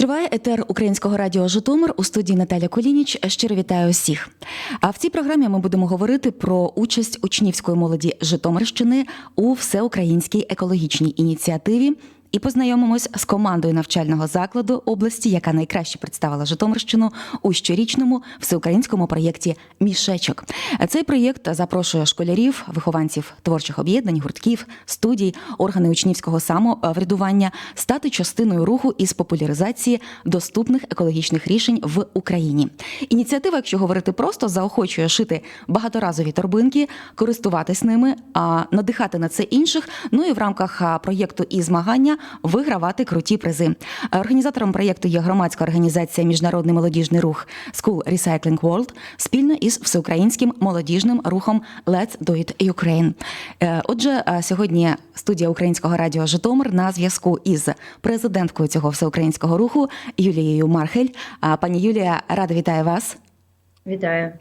Триває етер українського радіо Житомир у студії Наталя Колініч. Щиро вітаю усіх. А в цій програмі ми будемо говорити про участь учнівської молоді Житомирщини у всеукраїнській екологічній ініціативі. І познайомимось з командою навчального закладу області, яка найкраще представила Житомирщину у щорічному всеукраїнському проєкті Мішечок. Цей проєкт запрошує школярів, вихованців творчих об'єднань, гуртків, студій, органи учнівського самоврядування стати частиною руху із популяризації доступних екологічних рішень в Україні. Ініціатива, якщо говорити просто, заохочує шити багаторазові торбинки, користуватись ними, а надихати на це інших. Ну і в рамках проєкту і змагання вигравати круті призи. Організатором проєкту є громадська організація Міжнародний молодіжний рух School Recycling World спільно із всеукраїнським молодіжним рухом Let's Do It Ukraine. Е, Отже, е, сьогодні студія Українського радіо Житомир на зв'язку із президенткою цього всеукраїнського руху Юлією Мархель. Пані Юлія, рада вітаю вас. Вітаю.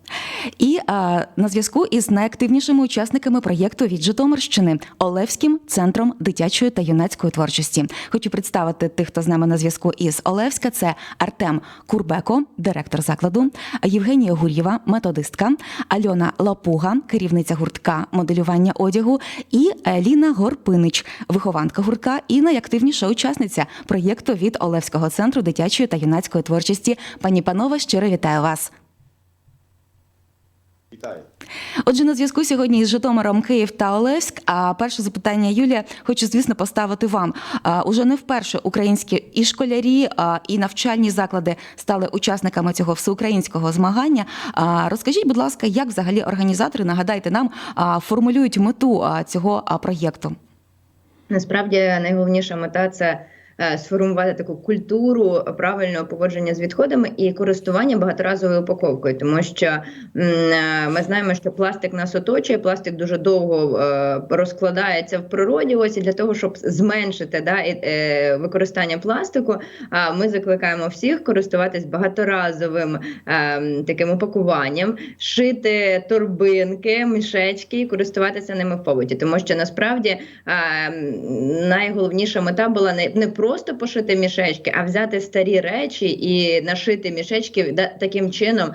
І а, на зв'язку із найактивнішими учасниками проєкту від Житомирщини Олевським центром дитячої та юнацької творчості. Хочу представити тих, хто з нами на зв'язку із Олевська. Це Артем Курбеко, директор закладу, Євгенія Гур'єва, методистка, Альона Лапуга, керівниця гуртка моделювання одягу, і е, Ліна Горпинич, вихованка гуртка і найактивніша учасниця проєкту від Олевського центру дитячої та юнацької творчості. Пані панове, щиро вітаю вас. Вітаю. Отже, на зв'язку сьогодні із Житомиром Київ та Олевськ. А перше запитання Юлія хочу, звісно, поставити вам. А, Уже не вперше українські і школярі, а, і навчальні заклади стали учасниками цього всеукраїнського змагання. А, Розкажіть, будь ласка, як взагалі організатори нагадайте нам а, формулюють мету а, цього а, проєкту? Насправді найголовніша мета це сформувати таку культуру правильного поводження з відходами і користування багаторазовою упаковкою, тому що е, ми знаємо, що пластик нас оточує, пластик дуже довго е, розкладається в природі. Ось і для того, щоб зменшити да, е, використання пластику, а ми закликаємо всіх користуватись багаторазовим е, таким упакуванням, шити торбинки, мішечки і користуватися ними в побуті, тому що насправді е, найголовніша мета була не, не просто пошити мішечки, а взяти старі речі і нашити мішечки таким чином,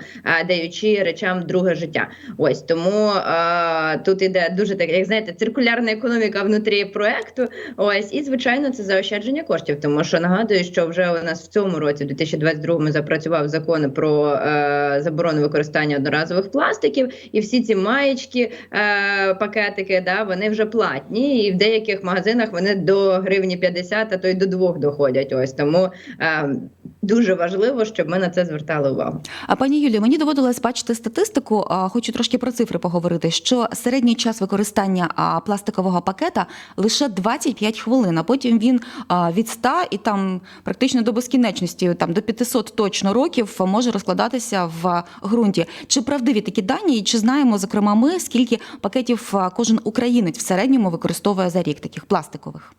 даючи речам друге життя. Ось тому е, тут іде дуже так, як знаєте, циркулярна економіка внутрі проекту. Ось і звичайно, це заощадження коштів. Тому що нагадую, що вже у нас в цьому році, в 2022 запрацював закон про е, заборону використання одноразових пластиків, і всі ці маєчки, е, пакетики, да, вони вже платні, і в деяких магазинах вони до гривні 50, а то й до двох доходять. Ось тому е, дуже важливо, щоб ми на це звертали увагу. А пані Юлія, мені доводилось бачити статистику. а, Хочу трошки про цифри поговорити. Що середній час використання пластикового пакета лише 25 хвилин. А потім він від 100 і там практично до безкінечності, там до 500 точно років може розкладатися в ґрунті. Чи правдиві такі дані? І чи знаємо зокрема ми скільки пакетів кожен українець в середньому використовує за рік таких пластикових?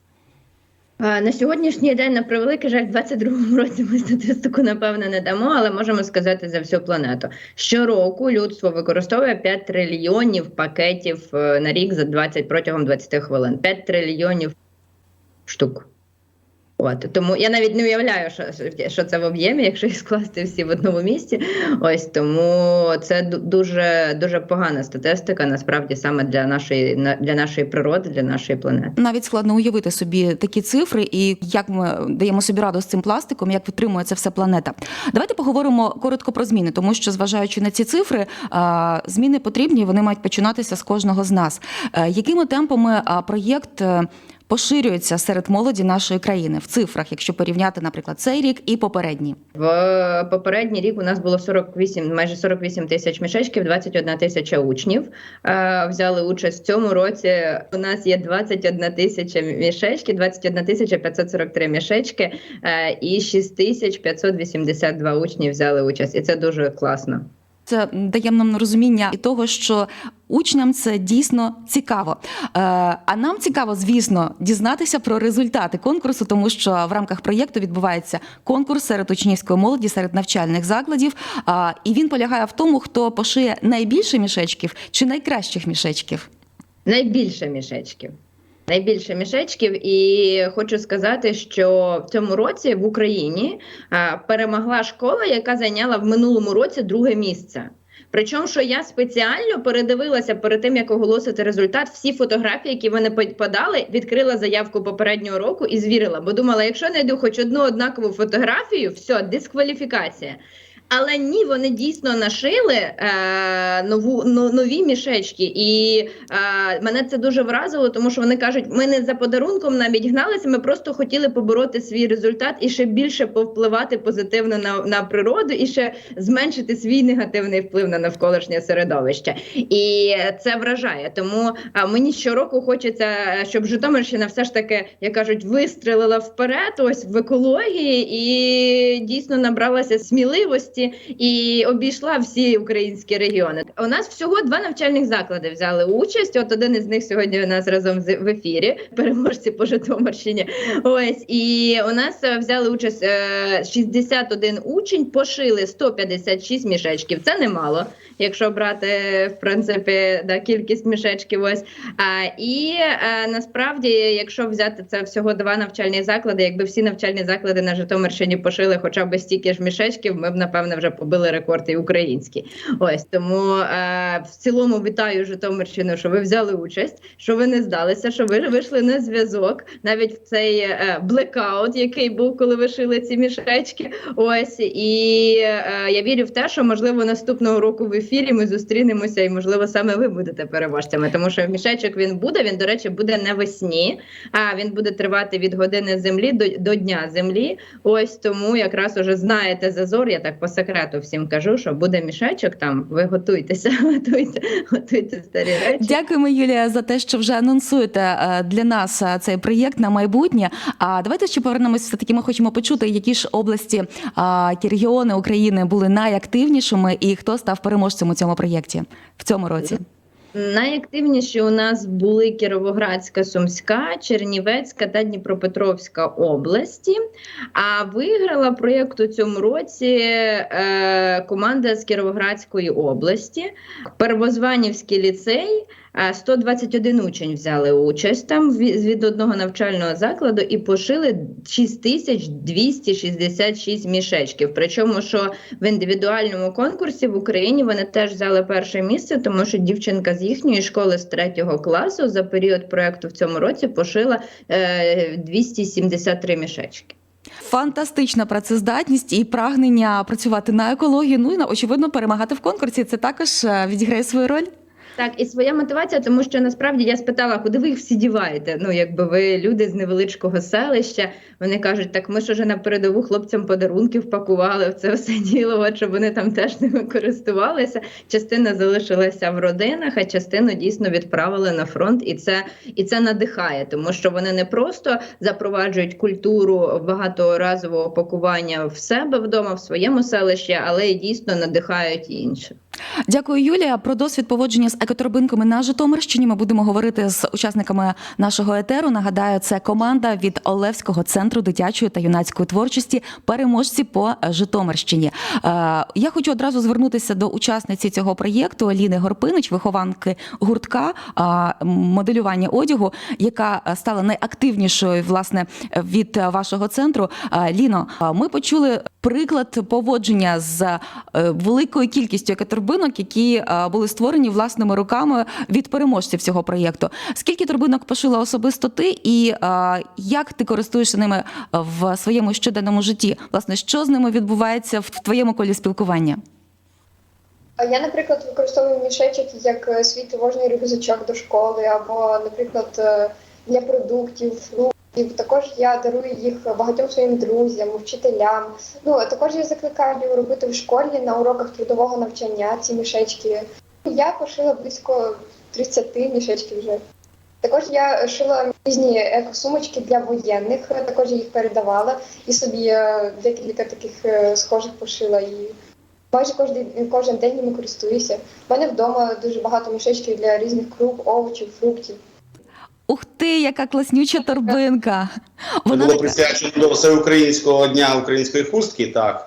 На сьогоднішній день, на превеликий жаль, в 22-му році ми статистику напевно не дамо, але можемо сказати за всю планету. Щороку людство використовує 5 трильйонів пакетів е, на рік за 20 протягом 20 хвилин. 5 трильйонів штук. От тому я навіть не уявляю, що, що це в об'ємі, якщо їх скласти всі в одному місці. Ось тому це дуже дуже погана статистика, насправді саме для нашої для нашої природи, для нашої планети. Навіть складно уявити собі такі цифри і як ми даємо собі раду з цим пластиком, як витримує це все планета. Давайте поговоримо коротко про зміни, тому що зважаючи на ці цифри, зміни потрібні, вони мають починатися з кожного з нас. Е, Якими темпами проєкт е, поширюється серед молоді нашої країни в цифрах, якщо порівняти, наприклад, цей рік і попередній? В попередній рік у нас було 48, майже 48 тисяч мішечків, 21 тисяча учнів е, взяли участь. В цьому році у нас є 21 тисяча мішечків, 21 тисяча 543 мішечки е, і 6 тисяч 582 учні взяли участь. І це дуже класно. Це дає нам розуміння і того, що учням це дійсно цікаво. Е, А нам цікаво, звісно, дізнатися про результати конкурсу, тому що в рамках проєкту відбувається конкурс серед учнівської молоді, серед навчальних закладів. І він полягає в тому, хто пошиє найбільше мішечків чи найкращих мішечків. Найбільше мішечків. Найбільше мішечків. І хочу сказати, що в цьому році в Україні перемогла школа, яка зайняла в минулому році друге місце. Причому, що я спеціально передивилася перед тим, як оголосити результат, всі фотографії, які вони по- подали, відкрила заявку попереднього року і звірила, бо думала, якщо знайду хоч одну однакову фотографію, все, дискваліфікація. Але ні, вони дійсно нашили е, нову но, нові мішечки, і е, мене це дуже вразило, тому що вони кажуть, ми не за подарунком навіть гналися. Ми просто хотіли побороти свій результат і ще більше повпливати позитивно на, на природу, і ще зменшити свій негативний вплив на навколишнє середовище. І це вражає. Тому а, мені щороку хочеться, щоб Житомирщина все ж таки, як кажуть, вистрелила вперед, ось в екології і дійсно набралася сміливості і обійшла всі українські регіони. У нас всього два навчальних заклади взяли участь. От один із них сьогодні у нас разом з- в ефірі, переможці по Житомирщині. Ось і у нас е, взяли участь е, 61 учень, пошили 156 мішечків. Це немало, якщо брати в принципі да, кількість мішечків. Ось а, і е, насправді, якщо взяти це всього два навчальні заклади, якби всі навчальні заклади на Житомирщині пошили хоча б стільки ж мішечків, ми б напевно вже побили рекорд і український. Ось тому е, в цілому вітаю Житомирщину, що ви взяли участь, що ви не здалися, що ви вийшли на зв'язок, навіть в цей е, блекаут, який був, коли ви шили ці мішечки. Ось і е, я вірю в те, що можливо наступного року в ефірі ми зустрінемося, і можливо саме ви будете переможцями, тому що мішечок він буде. Він, до речі, буде навесні, а він буде тривати від години землі до, до дня землі. Ось тому якраз уже знаєте зазор. Я так по секрету всім кажу, що буде мішечок там. Ви готуйтеся, готуйте, готуйте старі речі. Дякуємо, Юлія, за те, що вже анонсуєте е, для нас е, цей проєкт на майбутнє. А давайте ще повернемось. Все таки ми хочемо почути, які ж області, які регіони України були найактивнішими, і хто став переможцем у цьому проєкті в цьому році. Найактивніші у нас були Кіровоградська, Сумська, Чернівецька та Дніпропетровська області. А виграла проєкт у цьому році е, команда з Кіровоградської області, Первозванівський ліцей. Е, 121 учень взяли участь там ві- від одного навчального закладу і пошили 6266 мішечків. Причому, що в індивідуальному конкурсі в Україні вони теж взяли перше місце, тому що дівчинка з їхньої школи з третього класу за період проекту в цьому році пошила е, 273 мішечки. Фантастична працездатність і прагнення працювати на екологію. Ну і на очевидно перемагати в конкурсі. Це також е, відіграє свою роль. Так, і своя мотивація, тому що насправді я спитала, куди ви їх всі діваєте? Ну, якби ви люди з невеличкого селища. Вони кажуть, так ми ж уже на передову хлопцям подарунків пакували в це все діло, щоб вони там теж ними користувалися. Частина залишилася в родинах, а частину дійсно відправили на фронт, і це і це надихає, тому що вони не просто запроваджують культуру багаторазового пакування в себе вдома, в своєму селищі, але й дійсно надихають інших. Дякую, Юлія. Про досвід поводження з екоторбинками на Житомирщині ми будемо говорити з учасниками нашого етеру. Нагадаю, це команда від Олевського центру дитячої та юнацької творчості, переможці по Житомирщині. Е, Я хочу одразу звернутися до учасниці цього проєкту Ліни Горпинич, вихованки гуртка моделювання одягу, яка е, стала найактивнішою власне від е, вашого центру. Ліно, ми почули приклад поводження з е, великою кількістю екоторбинок, які е, були створені власними руками від переможців цього проєкту. Скільки торбинок пошила особисто ти, і е, як ти користуєшся ними в своєму щоденному житті? Власне, що з ними відбувається в твоєму колі спілкування? А я, наприклад, використовую мішечок як е, свій тривожний рюкзачок до школи, або, наприклад, е, для продуктів, фруктів. Також я дарую їх багатьом своїм друзям, вчителям. Ну також я закликаю робити в школі на уроках трудового навчання ці мішечки. Я пошила близько 30 мішечків вже. Також я шила різні екосумочки для воєнних, також я їх передавала і собі е, декілька таких е, схожих пошила і майже кожен, кожен день ними користуюся. У мене вдома дуже багато мішечків для різних круп, овочів, фруктів. Ух ти, яка класнюча торбинка! Це Вона було така- присвячено до всеукраїнського дня української хустки. Так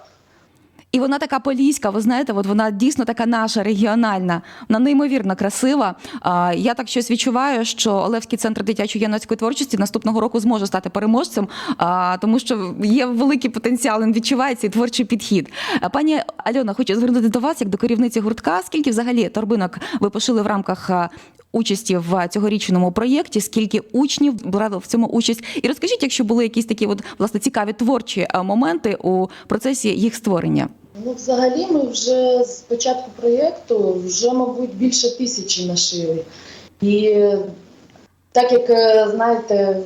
І вона така поліська, ви знаєте, от вона дійсно така наша регіональна, вона неймовірно красива. А, я так щось відчуваю, що Олевський центр дитячої юнацької творчості наступного року зможе стати переможцем, а, тому що є великий потенціал, він відчувається і творчий підхід. Пані Альона, хочу звернутися до вас як до керівниці гуртка. Скільки взагалі торбинок ви пошили в рамках участі в цьогорічному проєкті? Скільки учнів брали в цьому участь? І розкажіть, якщо були якісь такі от власне цікаві творчі моменти у процесі їх створення. Ну, взагалі, ми вже з початку проєкту вже, мабуть, більше тисячі нашили. І так як е, знаєте,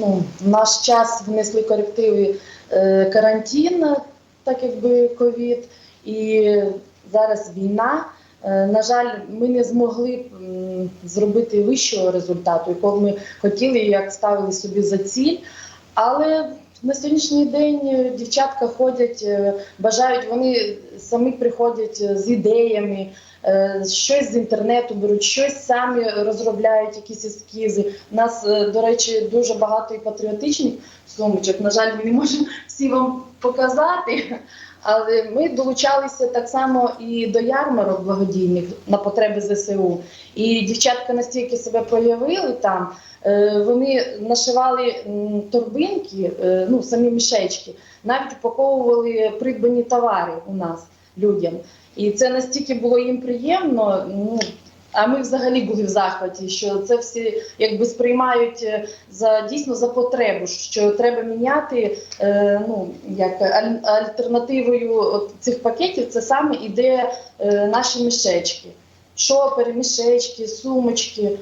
ну, в наш час внесли корективи е, карантин, так якби ковід, і зараз війна. Е, На жаль, ми не змогли зробити вищого результату, якого ми хотіли, як ставили собі за ціль. Але на сьогоднішній день е, дівчатка ходять, е, бажають, вони самі приходять е, з ідеями, щось з інтернету беруть, щось самі розробляють, якісь ескізи. У нас, до речі, дуже багато і патріотичних сумочок. На жаль, не можемо всі вам показати. Але ми долучалися так само і до ярмарок благодійних на потреби ЗСУ. І дівчатка настільки себе проявили там. Е, Вони нашивали торбинки, е, ну самі мішечки, навіть упаковували придбані товари у нас людям. І це настільки було їм приємно. Ну а ми взагалі були в захваті, що це всі якби сприймають е, за дійсно за потребу, що треба міняти. Е, ну як аль- альтернативою цих пакетів, це саме іде е, наші мішечки, шопери, мішечки, сумочки.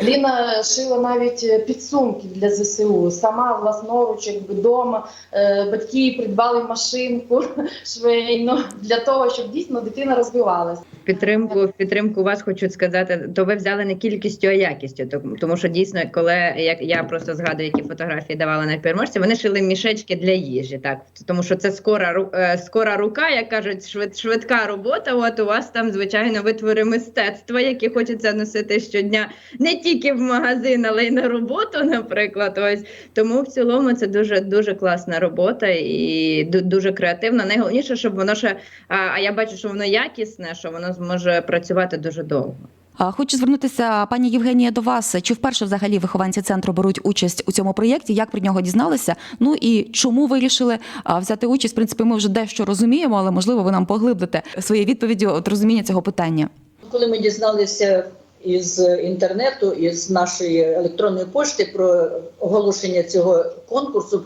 Ліна шила навіть е, підсумки для ЗСУ. Сама власноруч, якби вдома. Е, Батьки придбали машинку швейну для того, щоб дійсно дитина розвивалася. Підтримку підтримку вас хочу сказати, то ви взяли не кількістю, а якістю. Тому- що дійсно, коли як я просто згадую, які фотографії давали на переможці, вони шили мішечки для їжі. Так тому що це скора е, скора рука, як кажуть, швид, швидка робота. От у вас там звичайно витвори мистецтва, які хочеться носити щодня, не тільки в магазин, але й на роботу, наприклад. Ось тому в цілому це дуже дуже класна робота і дуже креативна. Найголовніше, щоб воно ще а, я бачу, що воно якісне, що воно зможе працювати дуже довго. Хочу звернутися, пані Євгенія, до вас. Чи вперше взагалі вихованці центру беруть участь у цьому проєкті? Як про нього дізналися? Ну і чому вирішили взяти участь? В принципі, ми вже дещо розуміємо, але можливо ви нам поглибите своєю відповіддю от розуміння цього питання. Коли ми дізналися із інтернету, із нашої електронної пошти про оголошення цього конкурсу,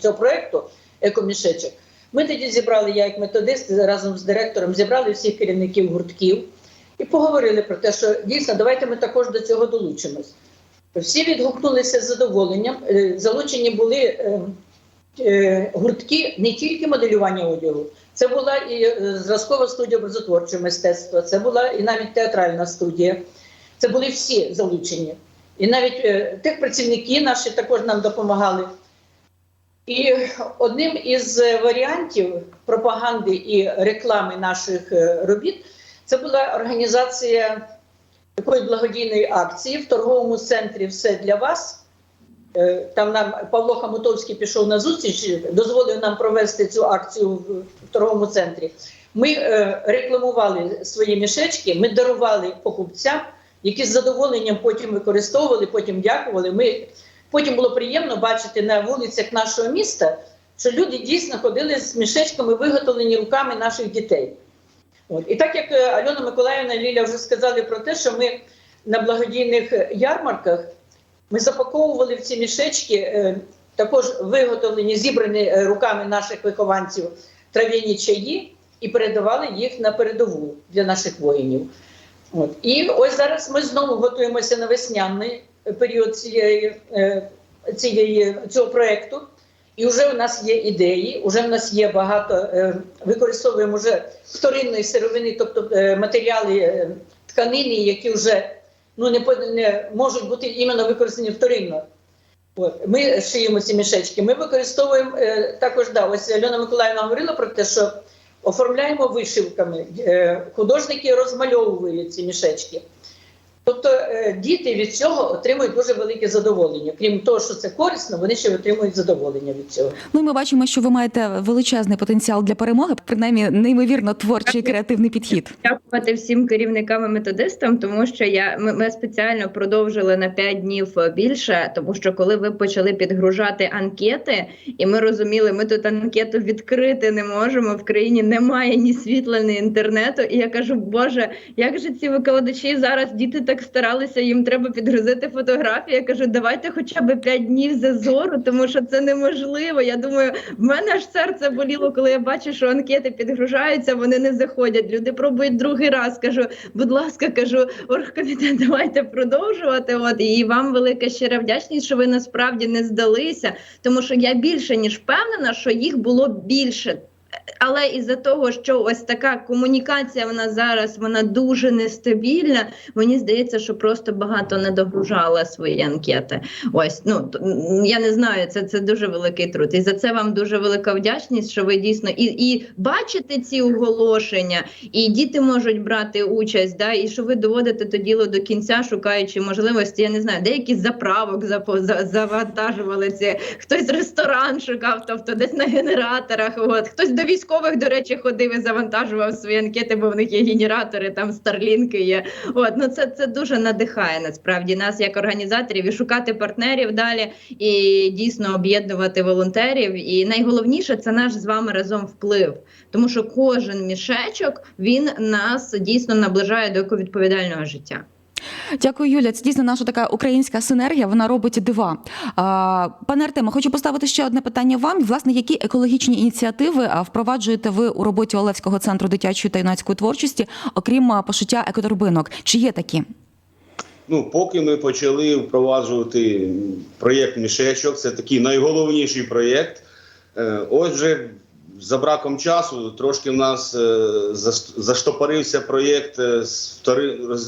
цього проекту екомішечок, ми тоді зібрали, я як методист разом з директором, зібрали всіх керівників гуртків і поговорили про те, що дійсно давайте ми також до цього долучимось. Всі відгукнулися з задоволенням. Е, Залучені були е, е, гуртки не тільки моделювання одягу, це була і зразкова студія образотворчого мистецтва, це була і навіть театральна студія. Це були всі залучені. І навіть е, тих працівники наші також нам допомагали. І одним із е, варіантів пропаганди і реклами наших е, робіт це була організація такої благодійної акції в торговому центрі Все для вас. Е, Там нам Павло Хамутовський пішов на зустріч, дозволив нам провести цю акцію в торговому центрі. Ми рекламували свої мішечки, ми дарували покупцям, які з задоволенням потім використовували, потім дякували. Ми потім було приємно бачити на вулицях нашого міста, що люди дійсно ходили з мішечками, виготовлені руками наших дітей. От. І так як е, Альона Миколаївна Ліля вже сказали про те, що ми на благодійних е, ярмарках ми запаковували в ці мішечки, е, також виготовлені, зібрані руками наших вихованців трав'яні чаї і передавали їх на передову для наших воїнів. От. І ось зараз ми знову готуємося на весняний період цієї, е, цієї, цього проєкту. І вже у нас є ідеї, вже в нас є багато, е, використовуємо вже вторинної сировини, тобто е, матеріали е, тканини, які вже ну, не, не можуть бути іменно використані вторинно. От. Ми шиємо ці мішечки. Ми використовуємо е, також, да, ось Альона Миколаївна говорила про те, що оформляємо вишивками. Е, художники розмальовують ці мішечки. Тобто е, діти від цього отримують дуже велике задоволення. Крім того, що це корисно, вони ще отримують задоволення від цього. Ну і ми бачимо, що ви маєте величезний потенціал для перемоги, принаймні неймовірно творчий і креативний підхід. Дякувати всім керівникам і методистам, тому що я ми, ми спеціально продовжили на 5 днів більше, тому що коли ви почали підгружати анкети, і ми розуміли, ми тут анкету відкрити не можемо. В країні немає ні світла, ні інтернету. І я кажу, Боже, як же ці викладачі зараз діти так старалися, їм треба підгрузити фотографії. Я кажу, давайте хоча б 5 днів зазору, тому що це неможливо. Я думаю, в мене аж серце боліло, коли я бачу, що анкети підгружаються, вони не заходять. Люди пробують другий раз. Кажу, будь ласка, кажу, оргкомітет, давайте продовжувати. От і вам велика щира вдячність, що ви насправді не здалися, тому що я більше ніж впевнена, що їх було більше. Але із-за того, що ось така комунікація вона зараз вона дуже нестабільна. Мені здається, що просто багато не догружала свої анкети. Ось ну я не знаю, це, це дуже великий труд. І за це вам дуже велика вдячність, що ви дійсно і, і бачите ці оголошення, і діти можуть брати участь, да, і що ви доводите то діло до кінця, шукаючи можливості. Я не знаю, деякі заправок за- завантажували ці, хтось ресторан шукав, тобто десь на генераторах. От хтось до військових, до речі, ходив і завантажував свої анкети, бо в них є генератори, там старлінки є. От ну це, це дуже надихає насправді нас як організаторів і шукати партнерів далі і дійсно об'єднувати волонтерів. І найголовніше це наш з вами разом вплив, тому що кожен мішечок він нас дійсно наближає до відповідального життя. Дякую, Юля. Це дійсно наша така українська синергія. Вона робить дива. Пане Артеме, хочу поставити ще одне питання вам. Власне, які екологічні ініціативи впроваджуєте ви у роботі Олевського центру дитячої та юнацької творчості, окрім пошиття екоторбинок? Чи є такі? Ну, поки ми почали впроваджувати проєкт мішечок, це такий найголовніший проєкт. Е, Отже, за браком часу трошки в нас е, заштопорився проєкт е,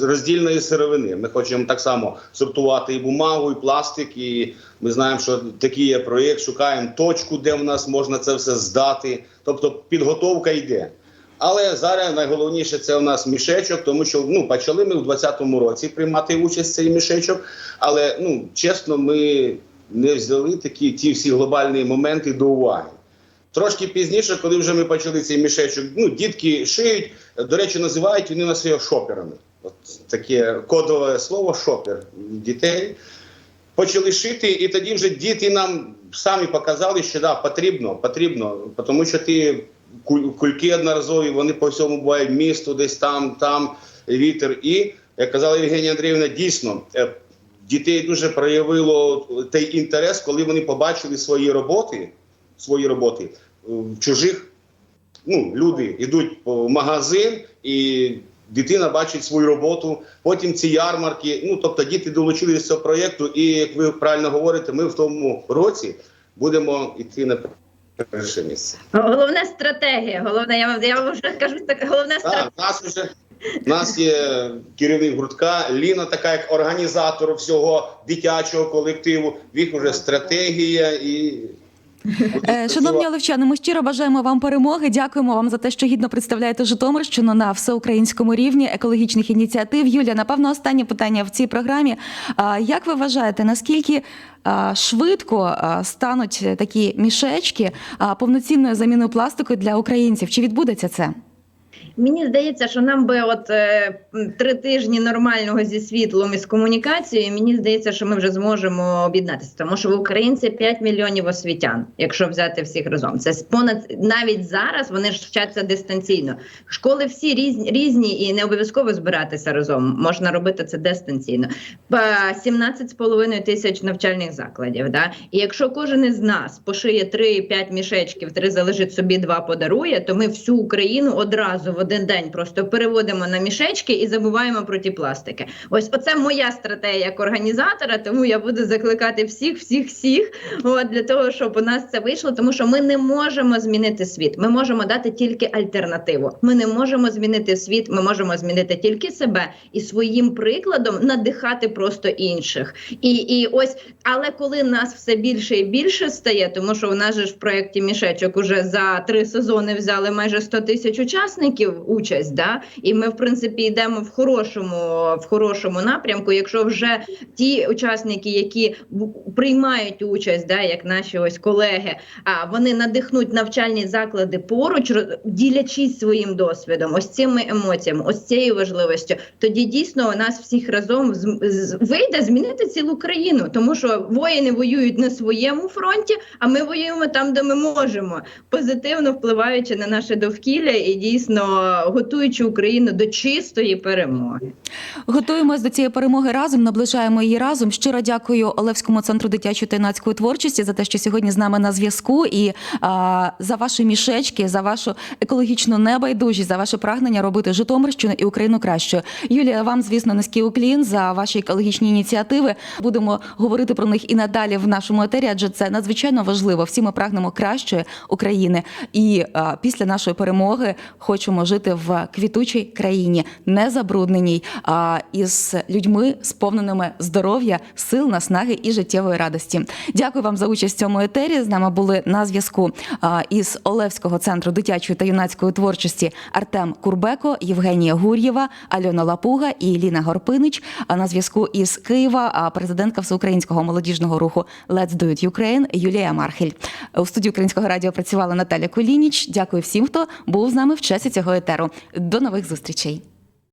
роздільної сировини. Ми хочемо так само сортувати і бумагу, і пластик. І ми знаємо, що такий є проєкт. Шукаємо точку, де в нас можна це все здати. Тобто підготовка йде. Але зараз найголовніше це у нас мішечок, тому що ну почали ми в 2020 році приймати участь в цей мішечок. Але ну чесно, ми не взяли такі ті всі глобальні моменти до уваги. Трошки пізніше, коли вже ми почали цей мішечок, ну дітки шиють. До речі, називають вони нас його шоперами. От таке кодове слово шопер дітей. Почали шити, і тоді вже діти нам самі показали, що да, потрібно, потрібно, тому що ти куль- кульки одноразові, вони по всьому бувають місту, десь там, там вітер. І як казала Євгенія Андріївна, дійсно е, дітей дуже проявило той інтерес, коли вони побачили свої роботи, свої роботи чужих. Ну, люди йдуть в магазин і. Дитина бачить свою роботу, потім ці ярмарки. Ну тобто діти долучилися до цього проєкту, і як ви правильно говорите, ми в тому році будемо йти на перше місце. Головне стратегія. Головне, я вам я вам вже скажу так. Головне стратегія. Так, у нас вже у нас є керівник гуртка. Ліна, така як організатор всього дитячого колективу. В їх вже стратегія і Шановні олевчани, ми щиро бажаємо вам перемоги. Дякуємо вам за те, що гідно представляєте Житомирщину на всеукраїнському рівні екологічних ініціатив. Юля, напевно, останнє питання в цій програмі. Як ви вважаєте, наскільки швидко стануть такі мішечки повноцінною заміною пластику для українців? Чи відбудеться це? Мені здається, що нам би от е, три тижні нормального зі світлом і з комунікацією. Мені здається, що ми вже зможемо об'єднатися, тому що в Українці 5 мільйонів освітян, якщо взяти всіх разом. Це понад навіть зараз вони ж вчаться дистанційно. Школи всі різні різні і не обов'язково збиратися разом. Можна робити це дистанційно. Па 17,5 тисяч навчальних закладів. Да? І якщо кожен із нас пошиє 3-5 мішечків, три залежить собі, два подарує, то ми всю Україну одразу в один день просто переводимо на мішечки і забуваємо про ті пластики. Ось оце моя стратегія як організатора. Тому я буду закликати всіх, всіх, всіх, от для того, щоб у нас це вийшло, тому що ми не можемо змінити світ. Ми можемо дати тільки альтернативу. Ми не можемо змінити світ. Ми можемо змінити тільки себе і своїм прикладом надихати просто інших. І, і ось, але коли нас все більше і більше стає, тому що у нас же ж в проєкті мішечок уже за три сезони взяли майже 100 тисяч учасників. Участь. Да? І ми, в принципі, йдемо в хорошому, в хорошому напрямку. Якщо вже ті учасники, які приймають участь, да, як наші ось колеги, а вони надихнуть навчальні заклади поруч, ділячись своїм досвідом, ось цими емоціями, ось цією важливістю, тоді дійсно у нас всіх разом вийде змінити цілу країну, тому що воїни воюють на своєму фронті, а ми воюємо там, де ми можемо, позитивно впливаючи на наше довкілля і дійсно готуючи Україну до чистої перемоги. Готуємось до цієї перемоги разом, наближаємо її разом. Щиро дякую Олевському центру дитячої та юнацької творчості за те, що сьогодні з нами на зв'язку, і а, за ваші мішечки, за вашу екологічну небайдужість, за ваше прагнення робити Житомирщину і Україну кращою. Юлія, вам звісно низький уклін за ваші екологічні ініціативи. Будемо говорити про них і надалі в нашому етері, адже це надзвичайно важливо. Всі ми прагнемо кращої України, і а, після нашої перемоги хочемо жити в квітучій країні, не забрудненій, а із людьми, сповненими здоров'я, сил, наснаги і життєвої радості. Дякую вам за участь в цьому етері. З нами були на зв'язку із Олевського центру дитячої та юнацької творчості Артем Курбеко, Євгенія Гур'єва, Альона Лапуга і Ліна Горпинич. А на зв'язку із Києва президентка всеукраїнського молодіжного руху Let's Do It Ukraine Юлія Мархель. У студії Українського радіо працювала Наталя Кулініч. Дякую всім, хто був з нами в часі цього етеру. До нових зустрічей.